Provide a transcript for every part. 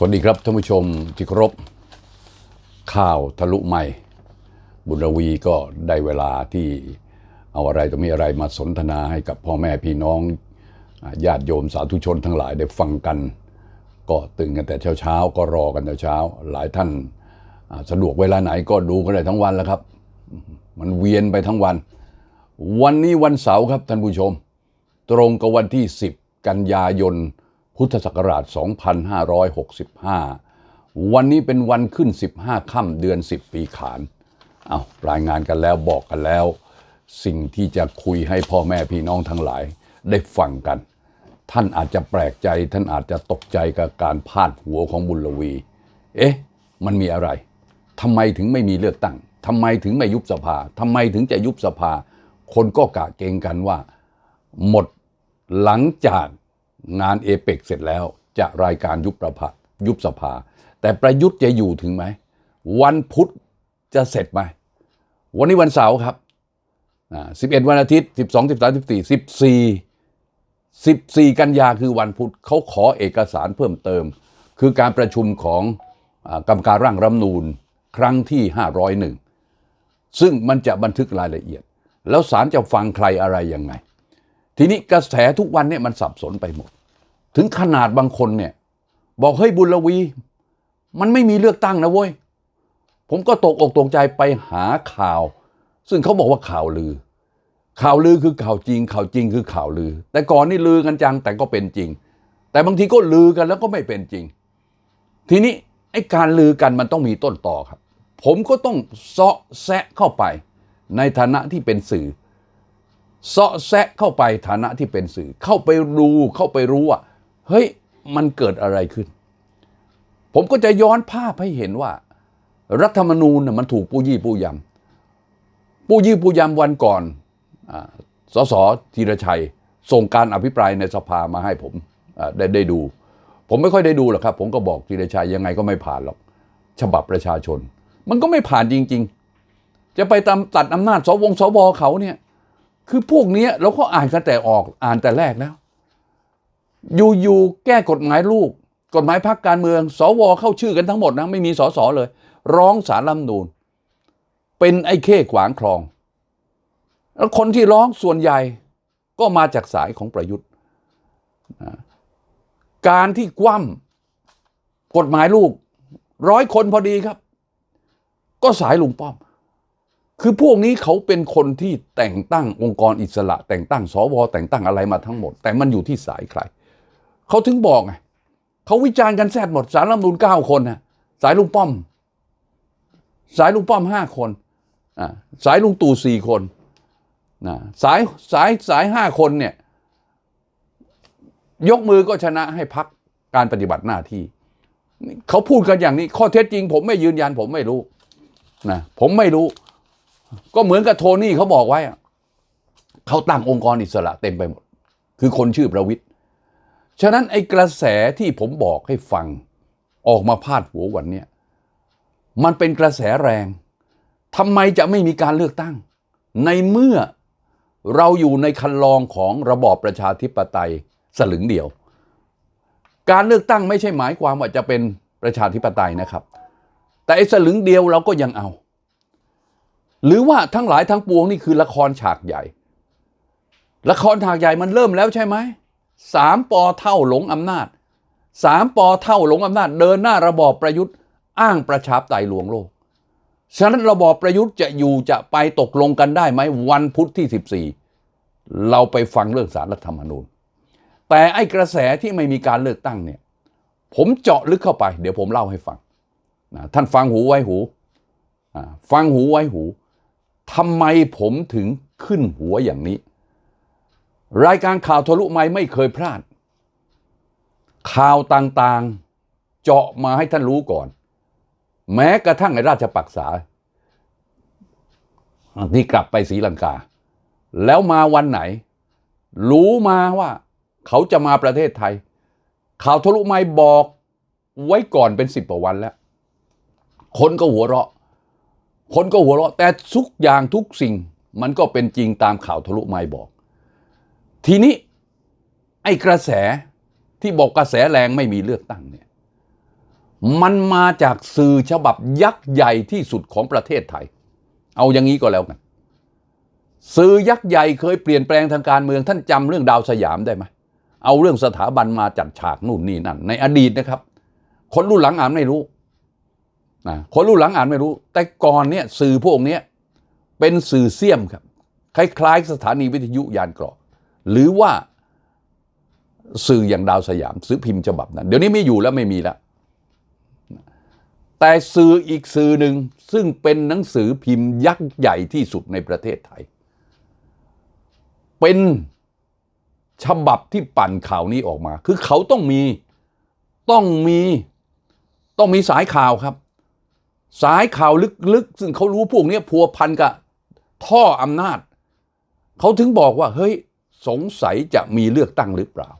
สวัสดีครับท่านผู้ชมที่เคารพข่าวทะลุใหม่ บุญรวีก็ได้เวลาที่เอาอะไรต่อมีอะไรมาสนทนาให้กับพ่อแม่พี่น้องญาติโยมสาธุชนทั้งหลายได้ฟังกัน ก็ตื่นกันแต่เช้าๆก็รอกันแต่เช้า หลายท่านสะดวกเวลาไหนก็ดูกันได้ทั้งวันแล้วครับ มันเวียนไปทั้งวัน วันนี้วันเสาร์ครับท่านผู้ชม ตรงกับวันที่ 10 กันยายน พุทธศักราช 2565 วันนี้เป็นวันขึ้น 15 ค่ำเดือน 10 ปีขาน เอารายงานกันแล้วบอกกันแล้ว สิ่งที่จะคุยให้พ่อแม่พี่น้องทั้งหลาย ได้ฟังกัน ท่านอาจจะแปลกใจ ท่านอาจจะตกใจกับการพาดหัวของบุญลวี เอ๊ะ มันมีอะไรทำไมถึงไม่มีเลือกตั้งทำไมถึงไม่ยุบสภาทำไมถึงจะยุบสภา คนก็กะเกงกันว่า หมดหลังจาก งานเอเปกเสร็จแล้ว จะรายการยุบประพายุบสภา แต่ประยุทธ์จะอยู่ถึงไหม วันพุธจะเสร็จไหม วันนี้วันเสาร์ครับสิบเอ็ดวันอาทิตย์สิบสองสิบสามสิบสี่สิบสี่สิบสี่กันยาคือวันพุธเขาขอเอกสารเพิ่มเติม คือการประชุมของอกรรมการร่างรัฐมนูญครั้งที่501ซึ่งมันจะบันทึกรายละเอียด แล้วศาลจะฟังใครอะไรยังไง ทีนี้กระแสทุกวันเนี่ยมันสับสนไปหมด ถึงขนาดบางคนเนี่ย บอกเฮ้ยบุญละวี มันไม่มีเลือกตั้งนะเว้ย ผมก็ตกอกตกใจไปหาข่าว ซึ่งเขาบอกว่าข่าวลือ ข่าวลือคือข่าวจริง ข่าวจริงคือข่าวลือ แต่ก่อนนี่ลือกันจังแต่ก็เป็นจริง แต่บางทีก็ลือกันแล้วก็ไม่เป็นจริง ทีนี้ไอ้การลือกันมันต้องมีต้นต่อครับ ผมก็ต้องเซาะแซะเข้าไป ในฐานะที่เป็นสื่อ เซาะแซะเข้าไปฐานะที่เป็นสื่อ เข้าไปดูเข้าไปรู้ว่าเฮ้ยมันเกิดอะไรขึ้น ผมก็จะย้อนภาพให้เห็นว่า รัฐธรรมนูญมันถูกปู้ยี่ปู้ยำปู้ยี่ปู้ยำวันก่อนอสสธีรชัย ส่งการอภิปรายในสภามาให้ผมได้ได้ดู ผมไม่ค่อยได้ดูหรอกครับ ผมก็บอกธีรชัยยังไงก็ไม่ผ่านหรอกฉบับประชาชน มันก็ไม่ผ่านจริง ๆ จะไปตามตัดอำนาจสวงสวเขาเนี่ย คือพวกนี้เราก็อ่านกันแต่ออกอ่านแต่แรกแล้ว อยู่ๆแก้กฎหมายลูก กฎหมายพักการเมือง สวเข้าชื่อกันทั้งหมดนะ ไม่มีสสเลย ร้องสารรัฐธรรมนูนเป็นไอ้เข้ขวางคลอง แล้วคนที่ร้องส่วนใหญ่ก็มาจากสายของประยุทธ์ การที่คว่ำกฎหมายลูก ร้อยคนพอดีครับ ก็สายลุงป้อม คือพวกนี้เขาเป็นคนที่แต่งตั้งองค์กรอิสระ แต่งตั้งสวแต่งตั้งอะไรมาทั้งหมด แต่มันอยู่ที่สายใครเขาถึงบอกไงเขาวิจารณ์กันแซดหมดสารรัฐมนูลเก้าคนนะสายลุงป้อม สายลุงป้อมห้าคนอ่าสายลุงตู่สี่คนนะสายสายสายห้าคนเนี่ย ยกมือก็ชนะให้พักการปฏิบัติหน้าที่ เขาพูดกันอย่างนี้ ข้อเท็จจริง ผมไม่ยืนยัน ผมไม่รู้นะผมไม่รู้ ก็เหมือนกับโทนี่เขาบอกไว้เขาตั้งองค์กรอิสระเต็มไปหมด คือคนชื่อประวิทย์ฉะนั้นไอ้กระแสที่ผมบอกให้ฟังออกมาพาดหัววันเนี้มันเป็นกระแสแรงทำไมจะไม่มีการเลือกตั้ง ในเมื่อเราอยู่ในคันลองของระบอบประชาธิปไตยสลึงเดียว การเลือกตั้งไม่ใช่หมายความว่าจะเป็นประชาธิปไตยนะครับ แต่ไอ้สลึงเดียวเราก็ยังเอา หรือว่าทั้งหลายทั้งปวงนี่คือละครฉากใหญ่ ละครฉากใหญ่มันเริ่มแล้วใช่ไหมสามปอเท่าหลงอำนาจสามปอเท่าหลงอำนาจ เดินหน้าระบอบประยุทธ์อ้างประชาปไตยลวงโลกฉะนั้นระบอบประยุทธ์จะอยู่จะไปตกลงกันได้ไหมวันพุธที่ 14 เราไปฟังเรื่องสารรัฐธรรมนูญ แต่ไอ้กระแสที่ไม่มีการเลือกตั้งเนี่ยผมเจาะลึกเข้าไป เดี๋ยวผมเล่าให้ฟังนะท่านฟังหูไว้หูฟังหูไว้หู ทำไมผมถึงขึ้นหัวอย่างนี้ รายการข่าวทะลุไม่ไม่เคยพลาด ข่าวต่างๆ เจาะมาให้ท่านรู้ก่อน แม้กระทั่งในราชปักษาที่กลับไปศรีลังกา แล้วมาวันไหน รู้มาว่าเขาจะมาประเทศไทย ข่าวทะลุไม่บอกไว้ก่อนเป็นสิบกว่าวันแล้ว คนก็หัวเราะ คนก็หัวเราะแต่ทุกอย่างทุกสิ่งมันก็เป็นจริงตามข่าวทะลุไม่บอก ทีนี้ไอ้กระแสที่บอกกระแสแรงไม่มีเลือกตั้งเนี่ยมันมาจากสื่อฉบับยักษ์ใหญ่ที่สุดของประเทศไทย เอาอย่างนี้ก็แล้วกันสื่อยักษ์ใหญ่เคยเปลี่ยนแปลงทางการเมืองท่านจำเรื่องดาวสยามได้ไหมเอาเรื่องสถาบันมาจัดฉากนู่นนี่นั่นในอดีตนะครับ คนรุ่นหลังอ่านไม่รู้ นะคนรุ่นหลังอ่านไม่รู้ แต่ก่อนเนี่ยสื่อพวกนี้เป็นสื่อเสี่ยมครับ คล้ายๆสถานีวิทยุยานเกราะ หรือว่าสื่ออย่างดาวสยามซื้อพิมพ์ฉบับนั้น เดี๋ยวนี้ไม่อยู่แล้วไม่มีแล้ว แต่สื่ออีกสื่อหนึ่งซึ่งเป็นหนังสือพิมพ์ยักษ์ใหญ่ที่สุดในประเทศไทย เป็นฉบับที่ปั่นข่าวนี้ออกมา คือเขาต้องมีต้องมีต้องมีสายข่าวครับ สายข่าวลึกๆ ซึ่งเขารู้พวกนี้พัวพันกับท่ออำนาจ เขาถึงบอกว่า เฮ้ย สงสัยจะมีเลือกตั้งหรือเปล่า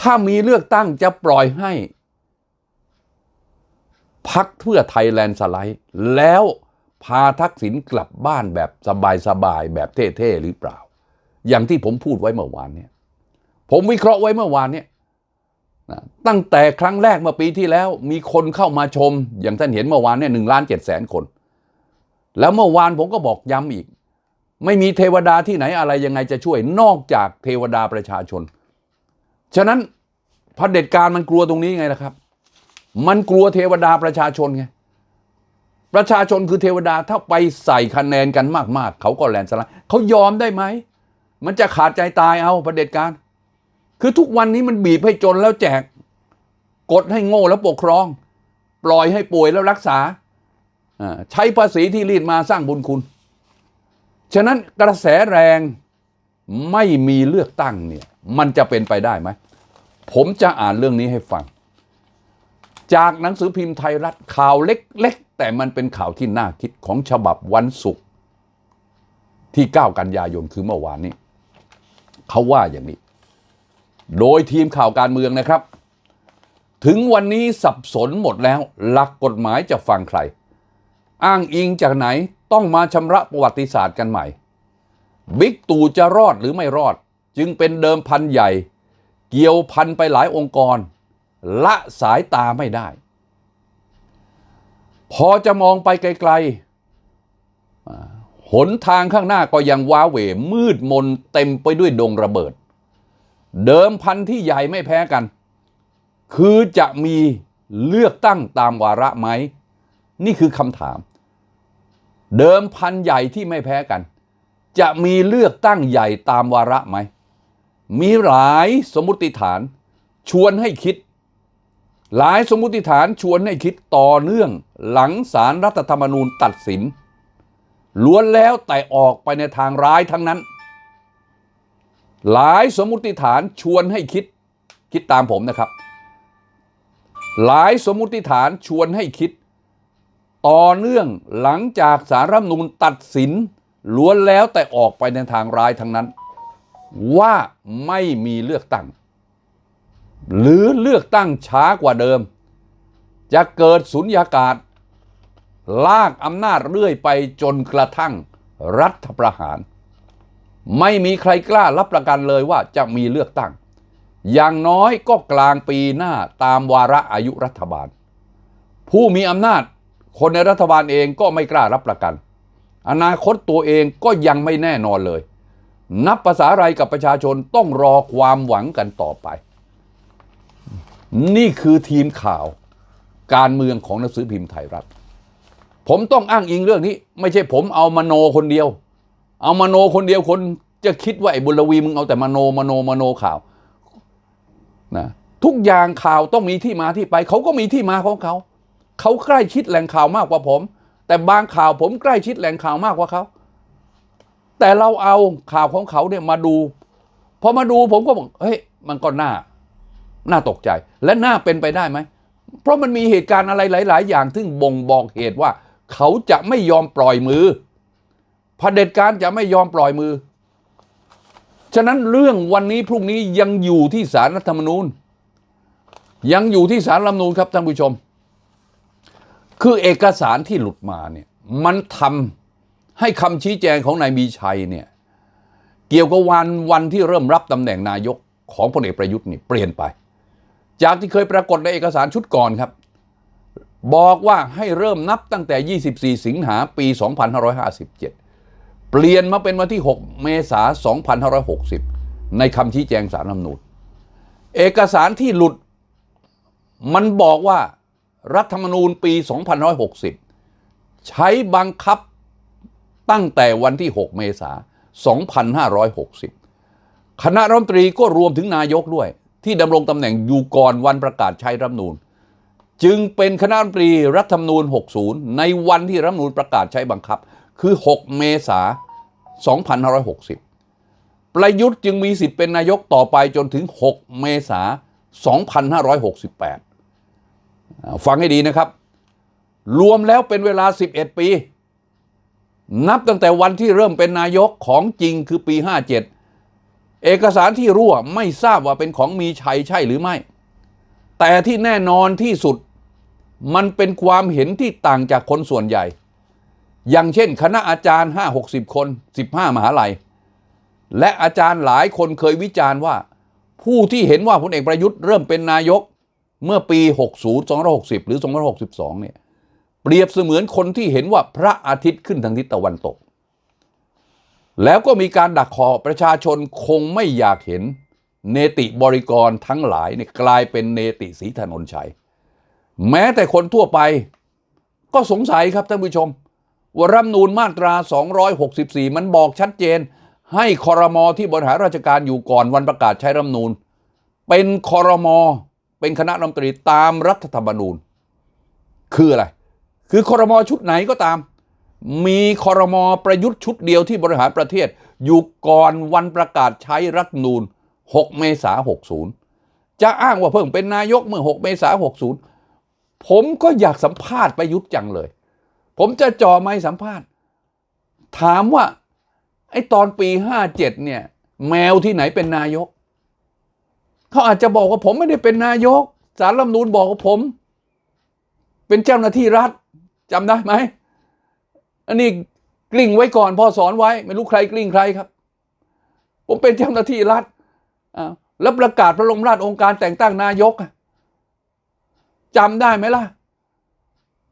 ถ้ามีเลือกตั้งจะปล่อยให้พักเพื่อไทยแลนด์สไลด์ แล้วพาทักษิณกลับบ้านแบบสบายๆ แบบเท่ ๆ หรือเปล่า อย่างที่ผมพูดไว้เมื่อวานเนี่ย ผมวิเคราะห์ไว้เมื่อวานเนี่ย ตั้งแต่ครั้งแรกเมื่อปีที่แล้วมีคนเข้ามาชม อย่างท่านเห็นเมื่อวานเนี่ยหนึ่งล้านเจ็ดแสนคน แล้วเมื่อวานผมก็บอกย้ำอีก ไม่มีเทวดาที่ไหนอะไรยังไงจะช่วยนอกจากเทวดาประชาชน ฉะนั้นพระเด็จการมันกลัวตรงนี้ไงล่ะครับ มันกลัวเทวดาประชาชนไงประชาชนคือเทวดาถ้าไปใส่คะแนนกันมากๆ เขาก็แลนสไลด์เขายอมได้ไหม มันจะขาดใจตายเอาพระเด็จการ คือทุกวันนี้มันบีบให้จนแล้วแจก กดให้โง่แล้วปกครอง ปล่อยให้ป่วยแล้วรักษา ใช้ภาษีที่รีดมาสร้างบุญคุณ ฉะนั้นกระแสแรงไม่มีเลือกตั้งเนี่ย มันจะเป็นไปได้ไหม ผมจะอ่านเรื่องนี้ให้ฟัง จากหนังสือพิมพ์ไทยรัฐข่าวเล็กๆ แต่มันเป็นข่าวที่น่าคิดของฉบับวันศุกร์ที่ 9 กันยายนคือเมื่อวานนี้ เขาว่าอย่างนี้ โดยทีมข่าวการเมืองนะครับ ถึงวันนี้สับสนหมดแล้ว หลักกฎหมายจะฟังใคร อ้างอิงจากไหนต้องมาชำระประวัติศาสตร์กันใหม่ บิ๊กตู่จะรอดหรือไม่รอด จึงเป็นเดิมพันใหญ่ เกี่ยวพันไปหลายองค์กร ละสายตาไม่ได้ พอจะมองไปไกลๆหนทางข้างหน้าก็ยังว้าเหวมืดมนเต็มไปด้วยดงระเบิด เดิมพันที่ใหญ่ไม่แพ้กัน คือจะมีเลือกตั้งตามวาระไหม นี่คือคำถาม เดิมพันใหญ่ที่ไม่แพ้กัน จะมีเลือกตั้งใหญ่ตามวาระไหม มีหลายสมมติฐาน ชวนให้คิด หลายสมมติฐานชวนให้คิดต่อเนื่องหลังสารรัฐธรรมนูญตัดสินล้วนแล้วแต่ออกไปในทางร้ายทั้งนั้น หลายสมมติฐานชวนให้คิด คิดตามผมนะครับ หลายสมมติฐานชวนให้คิด ต่อเนื่องหลังจากสารรัฐมนูญตัดสินล้วนแล้วแต่ออกไปในทางร้ายทั้งนั้น ว่าไม่มีเลือกตั้ง หรือเลือกตั้งช้ากว่าเดิม จะเกิดสุญญากาศ ลากอำนาจเรื่อยไปจนกระทั่งรัฐประหาร ไม่มีใครกล้ารับประกันเลยว่าจะมีเลือกตั้ง อย่างน้อยก็กลางปีหน้าตามวาระอายุรัฐบาล ผู้มีอำนาจคนในรัฐบาลเองก็ไม่กล้ารับประกัน อนาคตตัวเองก็ยังไม่แน่นอนเลย นับภาษาอะไรกับประชาชนต้องรอความหวังกันต่อไป นี่คือทีมข่าวการเมืองของหนังสือพิมพ์ไทยรัฐ ผมต้องอ้างอิงเรื่องนี้ ไม่ใช่ผมเอามโนคนเดียว เอามโนคนเดียวคนจะคิดว่าไอ้บุญลวีมึงเอาแต่มโนมโนมโนข่าวนะทุกอย่างข่าวต้องมีที่มาที่ไป เขาก็มีที่มาของเขา เขาใกล้ชิดแหล่งข่าวมากกว่าผม แต่บางข่าวผมใกล้ชิดแหล่งข่าวมากกว่าเขา แต่เราเอาข่าวของเขาเนี่ยมาดูพอมาดูผมก็บอกเฮ้ยมันก็น่าน่าตกใจ และน่าเป็นไปได้ไหม เพราะมันมีเหตุการณ์อะไรหลาย ๆ อย่างซึ่งบ่งบอกเหตุว่า เขาจะไม่ยอมปล่อยมือ เผด็จการจะไม่ยอมปล่อยมือ ฉะนั้นเรื่องวันนี้พรุ่งนี้ยังอยู่ที่สารรัฐธรรมนูญ ยังอยู่ที่สารรัฐธรรมนูญครับท่านผู้ชม คือเอกสารที่หลุดมาเนี่ยมันทำให้คำชี้แจงของนายมีชัยเนี่ยเกี่ยวกับวันวันที่เริ่มรับตำแหน่งนายกของพลเอกประยุทธ์นี่เปลี่ยนไป จากที่เคยปรากฏในเอกสารชุดก่อนครับ บอกว่าให้เริ่มนับตั้งแต่ 24 สิงหาปี 2557 เปลี่ยนมาเป็นวันที่ 6 เมษายน2560 ในคำชี้แจงสารรัฐมนูญเอกสารที่หลุดมันบอกว่ารัฐธรรมนูญปี 2560 ใช้บังคับตั้งแต่วันที่ 6 เมษายน2560 คณะรัฐมนตรีก็รวมถึงนายกด้วย ที่ดำรงตำแหน่งอยู่ก่อนวันประกาศใช้รัฐธรรมนูญจึงเป็นคณะรัฐมนตรีรัฐธรรมนูญ 60 ในวันที่รัฐธรรมนูญประกาศใช้บังคับ คือ 6 เมษายน2560 ประยุทธ์จึงมีสิทธิ์เป็นนายกต่อไปจนถึง 6 เมษายน2568 ฟังให้ดีนะครับ รวมแล้วเป็นเวลา 11 ปี นับตั้งแต่วันที่เริ่มเป็นนายกของจริงคือปี 57 เอกสารที่รั่วไม่ทราบว่าเป็นของมีชัยใช่หรือไม่ แต่ที่แน่นอนที่สุดมันเป็นความเห็นที่ต่างจากคนส่วนใหญ่ อย่างเช่น คณะอาจารย์ 5-60 คน 15 มหาลัย และอาจารย์หลายคนเคยวิจารณ์ว่า ผู้ที่เห็นว่าพลเอกประยุทธ์เริ่มเป็นนายกเมื่อปี 60 260 หรือ 262 เนี่ย เปรียบเสมือนคนที่เห็นว่าพระอาทิตย์ขึ้นทางทิศตะวันตก แล้วก็มีการดักคอประชาชนคงไม่อยากเห็นเนติบริกรทั้งหลายเนี่ยกลายเป็นเนติศรีถนนชัย แม้แต่คนทั่วไปก็สงสัยครับท่านผู้ชม ว่ารัฐธรรมนูญมาตรา 264 มันบอกชัดเจน ให้คอรมอที่บริหารราชการอยู่ก่อนวันประกาศใช้รัฐธรรมนูญเป็นคอรมอเป็นคณะรัฐมนตรีตามรัฐธรรมนูญ คืออะไร คือคอรมอชุดไหนก็ตาม มีคอรมอประยุทธ์ชุดเดียวที่บริหารประเทศ อยู่ก่อนวันประกาศใช้รัฐธรรมนูญ6เมษายน60 จะอ้างว่าเพิ่งเป็นนายกเมื่อ 6 เมษายน60 ผมก็อยากสัมภาษณ์ประยุทธ์จังเลย ผมจะจ่อไม้สัมภาษณ์ ถามว่า ไอ้ตอนปี57เจ็ดเนี่ย แมวที่ไหนเป็นนายก เขาอาจจะบอกว่าผมไม่ได้เป็นนายก สารรัฐธรรมนูญบอกว่าผม เป็นเจ้าหน้าที่รัฐจำได้ไหม อันนี้กลิ้งไว้ก่อนพ่อสอนไว้ ไม่รู้ใครกลิ้งใครครับ ผมเป็นเจ้าหน้าที่รัฐอ่าแล้วประกาศพระบรมราชองค์การแต่งตั้งนายกจำได้ไหมล่ะ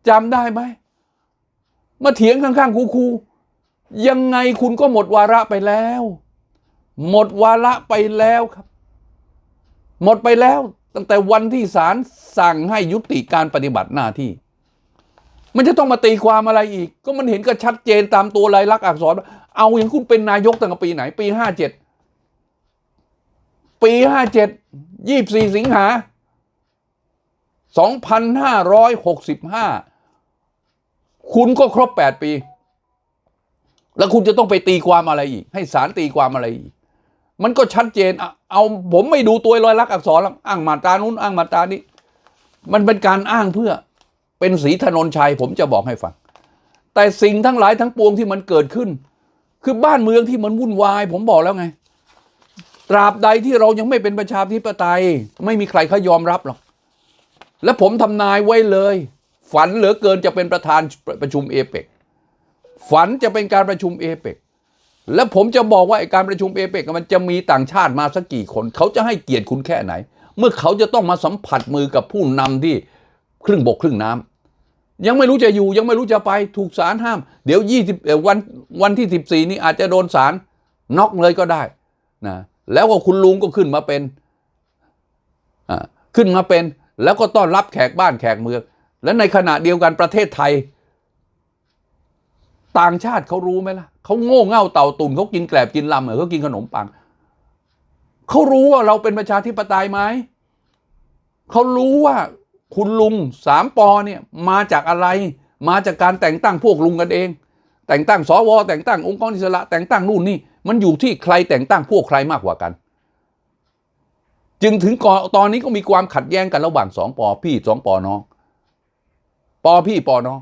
จำได้ไหม มาเถียงข้างๆครูๆยังไงคุณก็หมดวาระไปแล้ว หมดวาระไปแล้วครับ หมดไปแล้ว ตั้งแต่วันที่ศาลสั่งให้ยุติการปฏิบัติหน้าที่ มันจะต้องมาตีความอะไรอีก ก็มันเห็นก็ชัดเจนตามตัวลายลักษณ์อักษร เอาอย่างคุณเป็นนายกตั้งแต่ปีไหน ปีห้าเจ็ดปีห้าเจ็ดยี่สี่สิงหาสองพันห้าร้อยหกสิบห้า คุณก็ครบแปดปี แล้วคุณจะต้องไปตีความอะไรอีก ให้ศาลตีความอะไรอีก มันก็ชัดเจน เอาเอาผมไม่ดูตัวลอยลักษณ์อักษรแล้วอ้างมาตรานู้นอ้างมาตรานี้ มันเป็นการอ้างเพื่อเป็นสีถนนชัยผมจะบอกให้ฟัง แต่สิ่งทั้งหลายทั้งปวงที่มันเกิดขึ้น คือบ้านเมืองที่มันวุ่นวาย ผมบอกแล้วไง ตราบใดที่เรายังไม่เป็นประชาธิปไตย ไม่มีใครเขายอมรับหรอก และผมทำนายไว้เลย ฝันเหลือเกินจะเป็นประธานประชุมเอเปกฝันจะเป็นการประชุมเอเปกและผมจะบอกว่าไอการประชุมเอเปกมันจะมีต่างชาติมาสักกี่คน เขาจะให้เกียรติคุณแค่ไหน เมื่อเขาจะต้องมาสัมผัสมือกับผู้นำที่ครึ่งบกครึ่งน้ำยังไม่รู้จะอยู่ยังไม่รู้จะไปถูกศาลห้าม เดี๋ยวยี่สิบวันวันที่สิบสี่นี้อาจจะโดนศาลน็อกเลยก็ได้นะแล้วก็คุณลุงก็ขึ้นมาเป็นขึ้นมาเป็น แล้วก็ต้อนรับแขกบ้านแขกเมือง และในขณะเดียวกันประเทศไทย ต่างชาติเขารู้ไหมล่ะเขาโง่เง่าเต่าตุ่นเขากินแกลบกินลำเหรอเขากินขนมปังเขารู้ว่าเราเป็นประชาธิปไตยไหมเขารู้ว่าคุณลุงสามปอเนี่ยมาจากอะไร มาจากการแต่งตั้งพวกลุงกันเอง แต่งตั้งสวแต่งตั้งองค์กรอิสระ แต่งตั้งนู่นนี่ มันอยู่ที่ใครแต่งตั้งพวกใครมากกว่ากัน จึงถึงก่อตอนนี้ก็มีความขัดแย้งกันระหว่างสองปอพี่สองปอน้อง ปอพี่ปอน้อง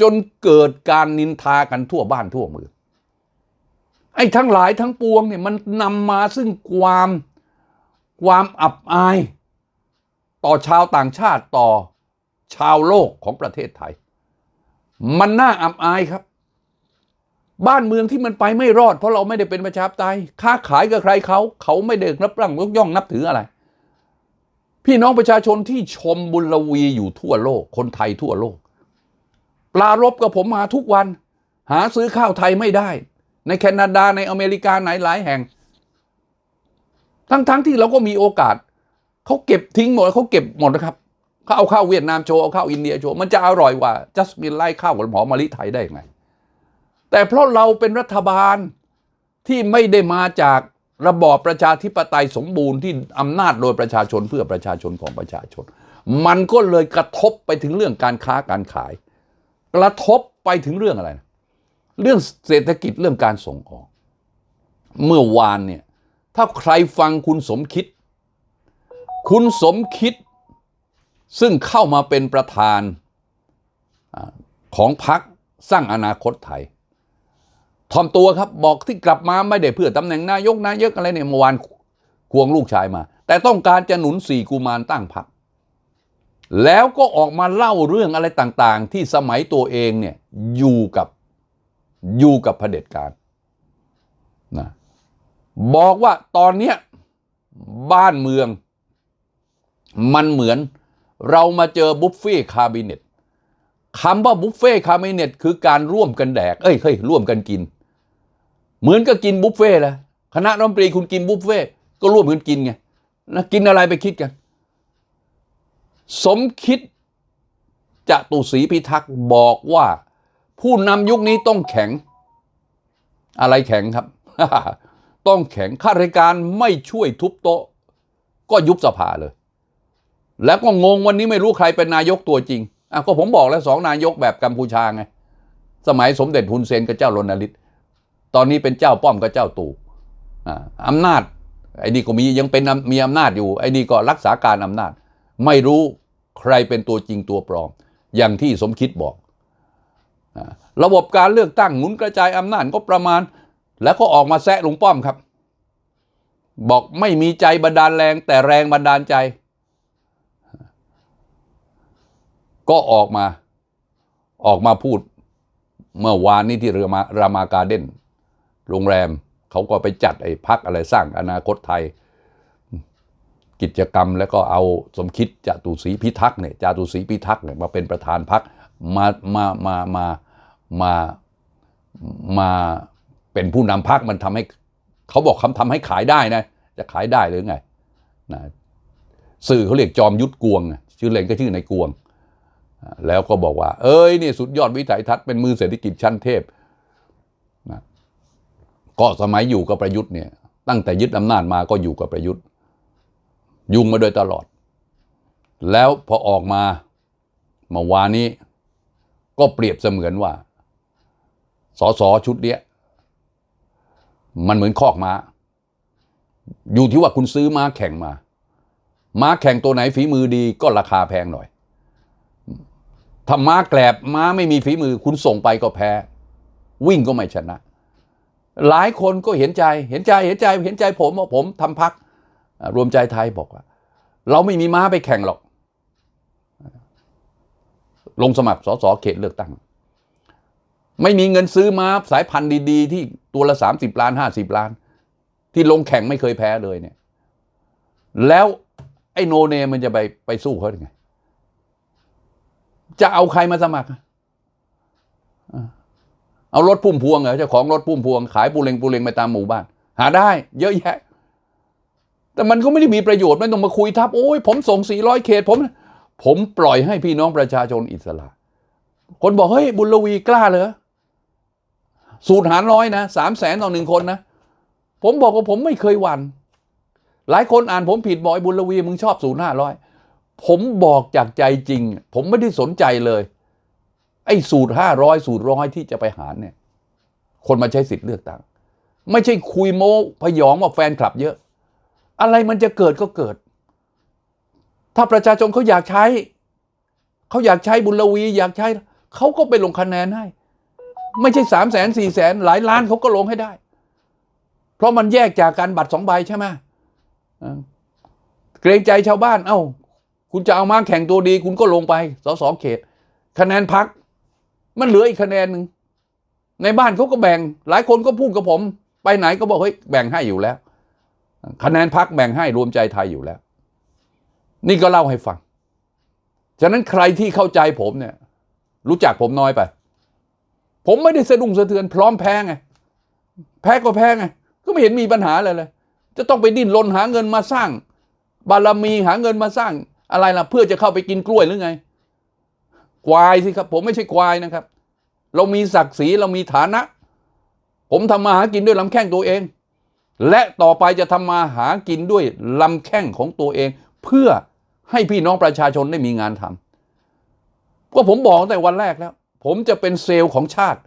จนเกิดการนินทากันทั่วบ้านทั่วเมืองไอ้ทั้งหลายทั้งปวงเนี่ยมันนำมาซึ่งความความอับอาย ต่อชาวต่างชาติต่อชาวโลกของประเทศไทย มันน่าอับอายครับ บ้านเมืองที่มันไปไม่รอด เพราะเราไม่ได้เป็นประชาธิปไตยค้าขายกับใครเขา เขาไม่ได้รับร่างยกย่องนับถืออะไร พี่น้องประชาชนที่ชมบุญลวีอยู่ทั่วโลก คนไทยทั่วโลก ปลารบกับผมมาทุกวัน หาซื้อข้าวไทยไม่ได้ ในแคนาดาในอเมริกาไหนหลายแห่ง ทั้งๆที่เราก็มีโอกาส เขาเก็บทิ้งหมดเขาเก็บหมดนะครับเขาเอาข้าวเวียดนามโชว์เอาข้าวอินเดียโชว์มันจะอร่อยกว่าจัสมินไล่ข้าวกับหมอมมะลิไทยได้ยังไงแต่เพราะเราเป็นรัฐบาลที่ไม่ได้มาจาก ระบอบประชาธิปไตยสมบูรณ์ที่อำนาจโดยประชาชนเพื่อประชาชนของประชาชน มันก็เลยกระทบไปถึงเรื่องการค้าการขาย กระทบไปถึงเรื่องอะไรนะเรื่องเศรษฐกิจเรื่องการส่งออก เมื่อวานเนี่ยถ้าใครฟังคุณสมคิด คุณสมคิด ซึ่งเข้ามาเป็นประธานของพรรคสร้างอนาคตไทย ทอมตัวครับบอกที่กลับมาไม่ได้เพื่อตำแหน่งนายกนายกอะไรเนี่ยเมื่อวานควงลูกชายมา แต่ต้องการจะหนุนสี่กุมารตั้งพรรคแล้วก็ออกมาเล่าเรื่องอะไรต่างๆ ที่สมัยตัวเองเนี่ยอยู่กับอยู่กับเผด็จการนะบอกว่าตอนเนี้ยบ้านเมือง มันเหมือนเรามาเจอบุฟเฟ่คาบิเนตคำว่าบุฟเฟ่คาบิเนตคือการร่วมกันแดก เอ้ยเฮ้ยร่วมกันกิน เหมือนกับกินบุฟเฟ่แหละคณะรัฐมนตรีคุณกินบุฟเฟ่ก็ร่วมกันกินไงนะกินอะไรไปคิดกัน สมคิดจะตุศรีพิทักษ์บอกว่า ผู้นำยุคนี้ต้องแข็ง อะไรแข็งครับ ต้องแข็งข้าราชการไม่ช่วยทุบโต๊ะ ก็ยุบสภาเลย แล้วก็งงวันนี้ไม่รู้ใครเป็นนายกตัวจริงอะก็ผมบอกแล้วสองนายกแบบกัมพูชาไง สมัยสมเด็จฮุนเซนกับเจ้ารณฤทธิ์ ตอนนี้เป็นเจ้าป้อมกับเจ้าตู่อ่าอำนาจไอ้นี่ก็มียังเป็นมีอำนาจอยู่ไอ้นี่ก็รักษาการอำนาจ ไม่รู้ใครเป็นตัวจริงตัวปลอม อย่างที่สมคิดบอกอ่าระบบการเลือกตั้งหมุนกระจายอำนาจก็ประมาณ แล้วก็ออกมาแซะลุงป้อมครับ บอกไม่มีใจบันดาลแรงแต่แรงบันดาลใจ ก็ออกมาออกมาพูดเมื่อวานนี้ที่เรือมารามาการเด้น โรงแรมเขาก็ไปจัดไอ้พักอะไรสร้างอนาคตไทย กิจกรรมแล้วก็เอาสมคิดจตุศรีพิทักษ์เนี่ยจตุศรีพิทักษ์เนี่ยมาเป็นประธานพักมามามามามามาเป็นผู้นำพักมันทำให้เขาบอกคำทำให้ขายได้นะ จะขายได้หรือไงนะสื่อเขาเรียกจอมยุทธกวง ชื่อเล่นก็ชื่อในกวง แล้วก็บอกว่า เอ้ยนี่สุดยอดวิสัยทัศน์เป็นมือเศรษฐกิจชั้นเทพ ก็สมัยอยู่กับประยุทธ์เนี่ย ตั้งแต่ยึดอำนาจมาก็อยู่กับประยุทธ์ ยุ่งมาโดยตลอด แล้วพอออกมาเมื่อวานนี้ ก็เปรียบเสมือนว่า สสชุดเนี้ยมันเหมือนคอกม้า อยู่ที่ว่าคุณซื้อม้าแข่งมา ม้าแข่งตัวไหนฝีมือดีก็ราคาแพงหน่อย ถ้าม้าแกลบม้าไม่มีฝีมือ คุณส่งไปก็แพ้ วิ่งก็ไม่ชนะ หลายคนก็เห็นใจเห็นใจเห็นใจเห็นใจผมว่าผมทำพักรวมใจไทยบอกว่า เราไม่มีม้าไปแข่งหรอก ลงสมัครสสเขตเลือกตั้ง ไม่มีเงินซื้อม้าสายพันธุ์ดี ๆ ที่ตัวละสามสิบล้านห้าสิบล้าน ที่ลงแข่งไม่เคยแพ้เลยเนี่ย แล้วไอ้โนเนมันจะไปไปสู้เขาได้ไง จะเอาใครมาสมัคร เอารถพุ่มพวงเหรอเจ้าของรถพุ่มพวง ขายปูเลงปูเลงไปตามหมู่บ้าน หาได้ เยอะแยะ แต่มันก็ไม่ได้มีประโยชน์ไม่ต้องมาคุยทับโอ้ยผมส่ง 400 เขต ผม ผมปล่อยให้พี่น้องประชาชนอิสระ คนบอกเฮ้ยบุญลวีกล้าเหรอสูตรหารร้อยนะสามแสนต่อหนึ่งคนนะ ผมบอกว่าผมไม่เคยหวันหลายคนอ่านผมผิดบอกไอ้บุญลวีมึงชอบสูตรห้าร้อยผมบอกจากใจจริง ผมไม่ได้สนใจเลย ไอ้สูตรห้าร้อยสูตรร้อยที่จะไปหารเนี่ย คนมาใช้สิทธิ์เลือกตั้งไม่ใช่คุยโม้พยองว่าแฟนคลับเยอะ อะไรมันจะเกิดก็เกิด ถ้าประชาชนเขาอยากใช้ เขาอยากใช้บุญลวีอยากใช้ เขาก็ไปลงคะแนนให้ ไม่ใช่สามแสนสี่แสนหลายล้านเขาก็ลงให้ได้ เพราะมันแยกจากการบัตรสองใบใช่ไหมเกรงใจชาวบ้าน เอ้า คุณจะเอามาแข่งตัวดี คุณก็ลงไปสสเขต คะแนนพัก มันเหลืออีกคะแนนหนึ่งในบ้านเขาก็แบ่ง หลายคนก็พูดกับผม ไปไหนก็บอกเฮ้ยแบ่งให้อยู่แล้ว คะแนนพักแบ่งให้รวมใจไทยอยู่แล้ว นี่ก็เล่าให้ฟัง ฉะนั้นใครที่เข้าใจผมเนี่ย รู้จักผมน้อยไป ผมไม่ได้สะดุ้งสะเทือนพร้อมแพ้ไงแพ้ก็แพ้ไงก็ไม่เห็นมีปัญหาอะไรเลย จะต้องไปดิ้นรนหาเงินมาสร้าง บารมีหาเงินมาสร้างอะไรล่ะ เพื่อจะเข้าไปกินกล้วยหรือไง ควายสิครับ ผมไม่ใช่ควายนะครับ เรามีศักดิ์ศรีเรามีฐานะ ผมทำมาหากินด้วยลำแข้งตัวเอง และต่อไปจะทำมาหากินด้วยลำแข้งของตัวเอง เพื่อให้พี่น้องประชาชนได้มีงานทำก็ผมบอกตั้งแต่วันแรกแล้ว ผมจะเป็นเซลล์ของชาติ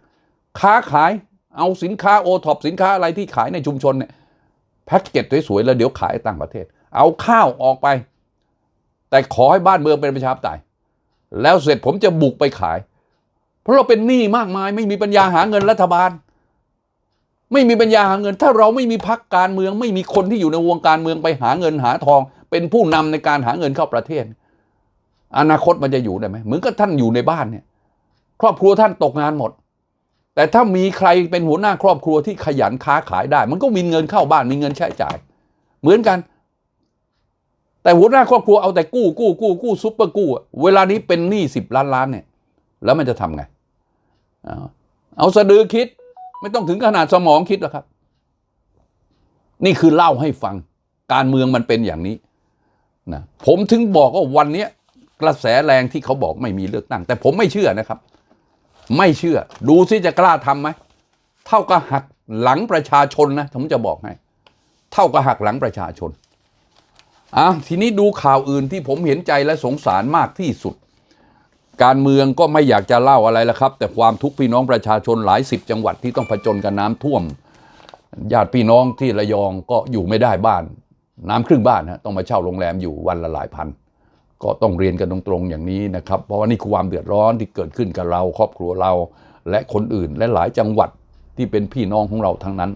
ค้าขายเอาสินค้าโอท็อปสินค้าอะไรที่ขายในชุมชนเนี่ยแพ็กเกจสวยๆแล้วเดี๋ยวขายต่างประเทศ เอาข้าวออกไป แต่ขอให้บ้านเมืองเป็นประชาธิปไตย แล้วเสร็จผมจะบุกไปขาย เพราะเราเป็นหนี้มากมาย ไม่มีปัญญาหาเงินรัฐบาล ไม่มีปัญญาหาเงิน ถ้าเราไม่มีพักการเมือง ไม่มีคนที่อยู่ในวงการเมืองไปหาเงินหาทอง เป็นผู้นำในการหาเงินเข้าประเทศ อนาคตมันจะอยู่ได้ไหมเหมือนกับท่านอยู่ในบ้านเนี่ย ครอบครัวท่านตกงานหมด แต่ถ้ามีใครเป็นหัวหน้าครอบครัวที่ขยันค้าขายได้ มันก็มีเงินเข้าบ้านมีเงินใช้จ่าย เหมือนกัน แต่หัวหน้าครอบครัวเอาแต่กู้กู้กู้กู้ซุปเปอร์กู้เวลานี้เป็นหนี้สิบล้านล้านเนี่ย แล้วมันจะทำไง เอาสะดือคิดไม่ต้องถึงขนาดสมองคิดหรอกครับ นี่คือเล่าให้ฟัง การเมืองมันเป็นอย่างนี้นะผมถึงบอกว่าวันนี้กระแสแรงที่เขาบอกไม่มีเลือกตั้ง แต่ผมไม่เชื่อนะครับ ไม่เชื่อ ดูซิจะกล้าทำไหมเท่ากับหักหลังประชาชนนะผมจะบอกให้ เท่ากับหักหลังประชาชน อะทีนี้ดูข่าวอื่นที่ผมเห็นใจและสงสารมากที่สุด การเมืองก็ไม่อยากจะเล่าอะไรแล้วครับ แต่ความทุกข์พี่น้องประชาชนหลายสิบจังหวัดที่ต้องผจญกับน้ำท่วม ญาติพี่น้องที่ระยองก็อยู่ไม่ได้บ้าน น้ำครึ่งบ้านนะต้องมาเช่าโรงแรมอยู่วันละหลายพัน ก็ต้องเรียนกันตรงๆอย่างนี้นะครับ เพราะว่านี่คือความเดือดร้อนที่เกิดขึ้นกับเราครอบครัวเรา และคนอื่นและหลายจังหวัดที่เป็นพี่น้องของเราทั้งนั้น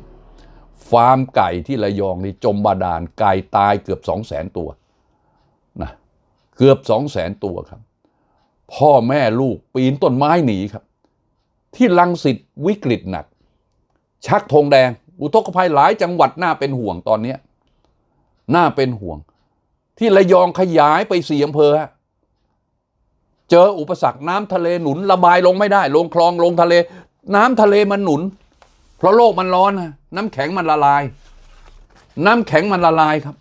ฟาร์มไก่ที่ระยองนี่จมบาดาลไก่ตายเกือบสองแสนตัวนะเกือบสองแสนตัวครับ พ่อแม่ลูกปีนต้นไม้หนีครับ ที่ลังสิตวิกฤตหนัก ชักธงแดง อุทกภัยหลายจังหวัดน่าเป็นห่วงตอนนี้น่าเป็นห่วง ที่ระยองขยายไปสี่อำเภอฮะเจออุปสรรคน้ำทะเลหนุนระบายลงไม่ได้ ลงคลองลงทะเล น้ำทะเลมันหนุน เพราะโลกมันร้อนนะ น้ำแข็งมันละลาย น้ำแข็งมันละลายครับ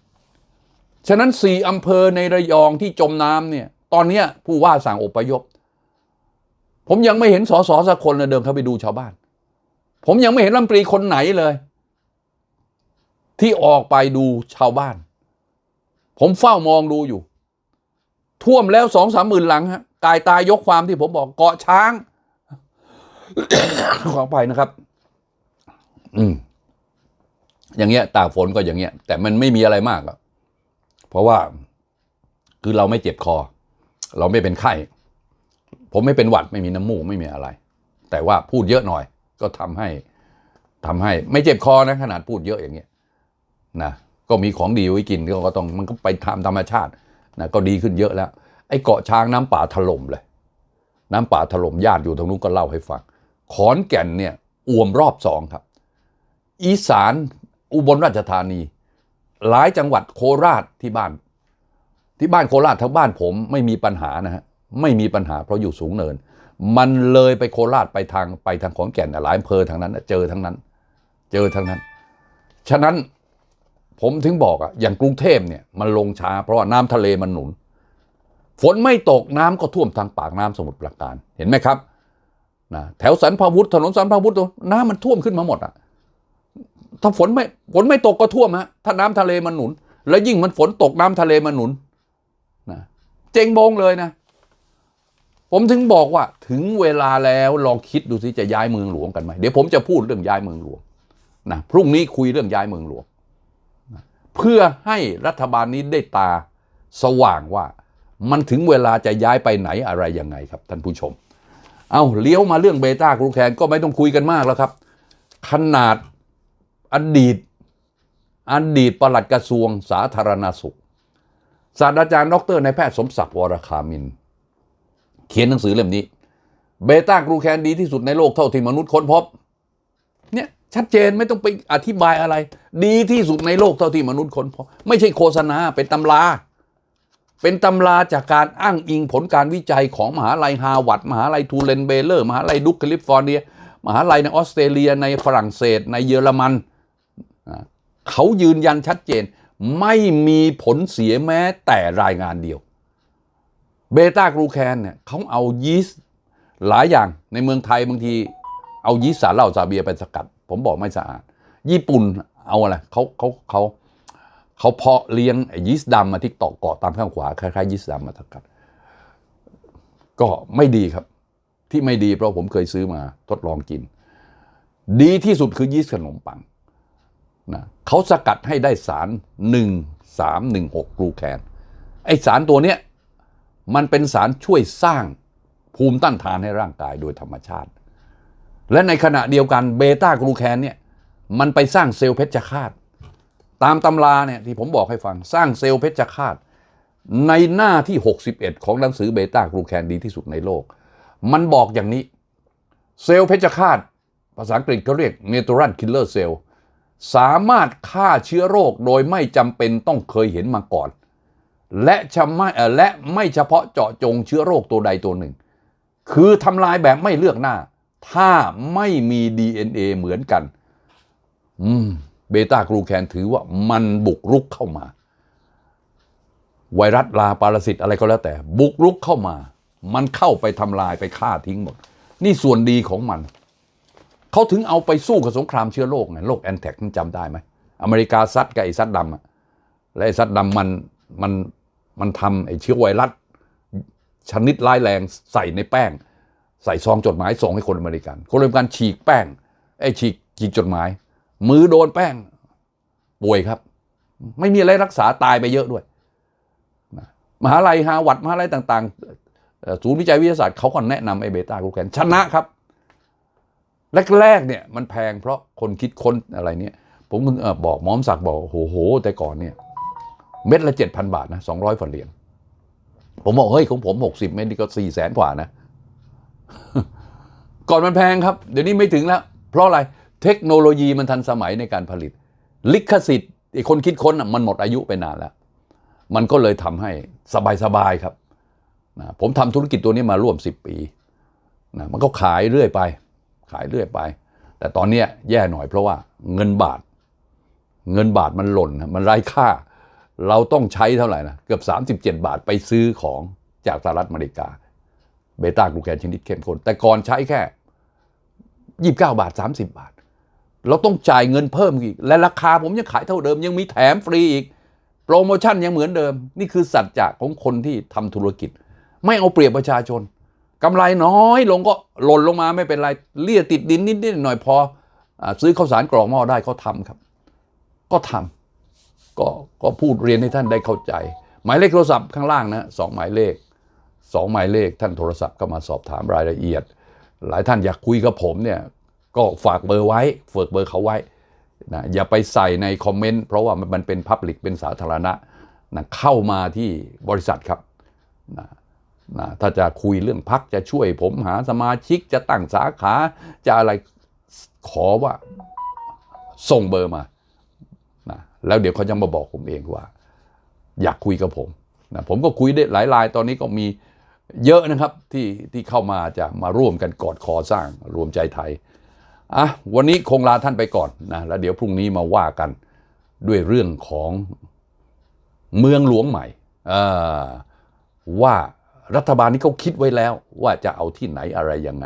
ฉะนั้นสี่อำเภอในระยองที่จมน้ำเนี่ย ตอนนี้ผู้ว่าสั่งอพยพ ผมยังไม่เห็นสสสักคนเลยเดินเข้าไปดูชาวบ้าน ผมยังไม่เห็นรัฐมนตรีคนไหนเลย ที่ออกไปดูชาวบ้าน ผมเฝ้ามองดูอยู่ ท่วมแล้วสองสามหมื่นหลังฮะกายตายยกความที่ผมบอกเกาะช้างขอไปนะครับ อืม อย่างเงี้ยตากฝนก็อย่างเงี้ย แต่มันไม่มีอะไรมากอะเพราะว่าคือเราไม่เจ็บคอ เราไม่เป็นไข้ ผมไม่เป็นหวัดไม่มีน้ำมูกไม่มีอะไร แต่ว่าพูดเยอะหน่อย ก็ทำให้ทำให้ไม่เจ็บคอนะขนาดพูดเยอะอย่างเงี้ยนะก็มีของดีไว้กินก็ต้องมันก็ไปทำธรรมชาตินะก็ดีขึ้นเยอะแล้ว ไอ้เกาะช้างน้ำป่าถล่มเลย น้ำป่าถล่มญาติอยู่ตรงนู้นก็เล่าให้ฟัง ขอนแก่นเนี่ยอ่วมรอบสองครับ อีสาน อุบลราชธานี หลายจังหวัดโคราชที่บ้าน ที่บ้านโคราชทั้งบ้านผมไม่มีปัญหานะฮะไม่มีปัญหาเพราะอยู่สูงเนิน มันเลยไปโคราชไปทางไปทางขอนแก่นหลายอำเภอทางนั้นเจอทั้งนั้น เจอทั้งนั้น ฉะนั้นผมถึงบอกอะอย่างกรุงเทพเนี่ยมันลงช้าเพราะว่าน้ำทะเลมันหนุน ฝนไม่ตกน้ำก็ท่วมทางปากน้ำสมุทรปราการเห็นไหมครับนะแถวสันพาวุธถนนสันพาวุธน้ำมันท่วมขึ้นมาหมดอะ ถ้าฝนไม่ฝนไม่ตกก็ท่วมฮะถ้าน้ำทะเลมันหนุน แล้วยิ่งมันฝนตกน้ำทะเลมันหนุนนะเจงบงเลยนะ ผมถึงบอกว่า ถึงเวลาแล้วลองคิดดูสิจะย้ายเมืองหลวงกันไหมเดี๋ยวผมจะพูดเรื่องย้ายเมืองหลวงนะพรุ่งนี้คุยเรื่องย้ายเมืองหลวงนะเพื่อให้รัฐบาลนี้ได้ตาสว่างว่า มันถึงเวลาจะย้ายไปไหนอะไรยังไงครับท่านผู้ชม เอาเลี้ยวมาเรื่องเบต้ากรูแคนก็ไม่ต้องคุยกันมากแล้วครับ ขนาด อดีต อดีตปลัดกระทรวงสาธารณสุข ศาสตราจารย์ ดรนายแพทย์สมศักดิ์วรคามิน เขียนหนังสือเล่มนี้ เบต้ากรูแคนดีที่สุดในโลกเท่าที่มนุษย์ค้นพบ เนี่ยชัดเจนไม่ต้องไปอธิบายอะไร ดีที่สุดในโลกเท่าที่มนุษย์ค้นพบ ไม่ใช่โฆษณาเป็นตำรา เป็นตำราจากการอ้างอิงผลการวิจัยของมหาลัยฮาวาดมหาลัยทูเลนเบเลอร์ มหาลัยดุกแคลิฟอร์เนียมหาลัยในออสเตรเลียในฝรั่งเศสในเยอรมัน เขายืนยันชัดเจน ไม่มีผลเสียแม้แต่รายงานเดียว เบต้ากรูแคนเนี่ยเขาเอายีสต์หลายอย่างในเมืองไทยบางที เอายีสต์สารเหล้าซาเบียไปสกัด ผมบอกไม่สะอาด ญี่ปุ่นเอาอะไรเขาเขาเขาเขาเพาะเลี้ยงยีสต์ดำมาที่ตอกเกาะตามข้างขวาคล้ายๆยีสต์ดำมาสกัด ก็ไม่ดีครับ ที่ไม่ดีเพราะผมเคยซื้อมาทดลองกิน ดีที่สุดคือยีสต์ขนมปังนะเขาสกัดให้ได้สาร 1 3 1 6 กลูแคน ไอสารตัวเนี้ยมันเป็นสารช่วยสร้างภูมิต้านทานให้ร่างกายโดยธรรมชาติ และในขณะเดียวกันเบต้ากลูแคนเนี่ยมันไปสร้างเซลล์เพชฌฆาต ตามตำราเนี่ยที่ผมบอกให้ฟังสร้างเซลล์เพชฌฆาต ในหน้าที่ 61 ของหนังสือเบต้ากลูแคนดีที่สุดในโลก มันบอกอย่างนี้ เซลล์เพชฌฆาต ภาษาอังกฤษเขาเรียก natural killer cell สามารถฆ่าเชื้อโรคโดยไม่จำเป็นต้องเคยเห็นมาก่อน และจะไม่เอ่อและไม่เฉพาะเจาะจงเชื้อโรคตัวใดตัวหนึ่ง คือทำลายแบบไม่เลือกหน้า ถ้าไม่มี DNA เหมือนกัน อืมเบต้ากลูแคนถือว่ามันบุกรุกเข้ามา ไวรัสลาปารสิตอะไรก็แล้วแต่ บุกรุกเข้ามา มันเข้าไปทำลายไปฆ่าทิ้งหมด นี่ส่วนดีของมัน เขาถึงเอาไปสู้กับสงครามเชื้อโรคไงโรคแอนแทกจำได้ไหมอเมริกาซัดกับไอ้ซัดดำอะและไอ้ซัดดำมันมันมันทำไอ้เชื้อไวรัสชนิดร้ายแรงใส่ในแป้ง ใส่ซองจดหมายส่งให้คนอเมริกัน คนอเมริกันฉีกแป้งไอ้ฉีกฉีกจดหมาย มือโดนแป้ง ป่วยครับ ไม่มีอะไรรักษาตายไปเยอะด้วย มหาลัยฮาวาดมหาลัยต่าง ๆ ศูนย์วิจัยวิทยาศาสตร์เขาก็แนะนำไอ้เบต้ากลูแคนชนะครับ แรกๆเนี่ยมันแพงเพราะคนคิดค้นอะไรเนี่ยผมอบอกหมอมศักดิ์บอกโอ้โห แต่ก่อนเนี่ยเม็ดละเจ็ดพันบาทนะสองร้อยฝเหรียญผมบอกเฮ้ยของผมหกสิบเม็ดนี่ก็สี่แสนกว่านะ ก่อนมันแพงครับ เดี๋ยวนี้ไม่ถึงแล้ว เพราะอะไรเทคโนโลยีมันทันสมัยในการผลิต ลิขสิทธิ์คนคิดค้นมันหมดอายุไปนานแล้ว มันก็เลยทำให้สบายๆครับนะผมทำธุรกิจตัวนี้มาร่วม 10 ปีนะมันก็ขายเรื่อยไป ขายเรื่อยไป แต่ตอนเนี้แย่หน่อยเพราะว่าเงินบาท เงินบาทมันหล่น มันไร้ค่า เราต้องใช้เท่าไหร่นะ เกือบ 37 บาทไปซื้อของจากสหรัฐอเมริกา เบต้ากลูแคนชนิดเข้มข้นแต่ก่อนใช้แค่ 29 บาท 30 บาท เราต้องจ่ายเงินเพิ่มอีก และราคาผมยังขายเท่าเดิม ยังมีแถมฟรีอีก โปรโมชั่นยังเหมือนเดิม นี่คือสัจจะของคนที่ทำธุรกิจ ไม่เอาเปรียบประชาชน กำไรน้อยลงก็หล่นลงมาไม่เป็นไรเลี่ยติดดินนิดๆหน่อยพออซื้อข้าวสารกรอกหม้อได้เขาทำครับ ก็ทำก็ก็พูดเรียนให้ท่านได้เข้าใจ หมายเลขโทรศัพท์ข้างล่างนะสองหมายเลขสองหมายเลขท่านโทรศัพท์ก็มาสอบถามรายละเอียด หลายท่านอยากคุยกับผมเนี่ยก็ฝากเบอร์ไว้ฝากเบอร์เขาไว้นะอย่าไปใส่ในคอมเมนต์เพราะว่ามันเป็นพับลิกเป็นสาธารณะนะเข้ามาที่บริษัทครับนะ นะถ้าจะคุยเรื่องพักจะช่วยผมหาสมาชิกจะตั้งสาขา จะอะไรขอว่าส่งเบอร์มานะแล้วเดี๋ยวเขาจะมาบอกผมเองว่า อยากคุยกับผมนะผมก็คุยได้หลายรายตอนนี้ก็มีเยอะนะครับที่ที่เข้ามาจะมาร่วมกันกอดคอสร้างรวมใจไทยอะวันนี้คงลาท่านไปก่อนนะแล้วเดี๋ยวพรุ่งนี้มาว่ากันด้วยเรื่องของเมืองหลวงใหม่ว่า รัฐบาลนี้เขาคิดไว้แล้วว่าจะเอาที่ไหนอะไรยังไง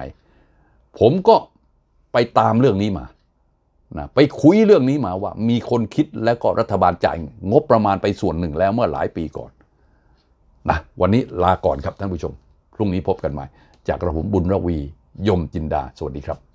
ผมก็ไปตามเรื่องนี้มานะไปคุยเรื่องนี้มาว่า มีคนคิดแล้วก็รัฐบาลจ่ายงบประมาณไปส่วนหนึ่งแล้วเมื่อหลายปีก่อนนะวันนี้ลาก่อนครับท่านผู้ชม พรุ่งนี้พบกันใหม่ จากกระผมบุญระวี ยมจินดา สวัสดีครับ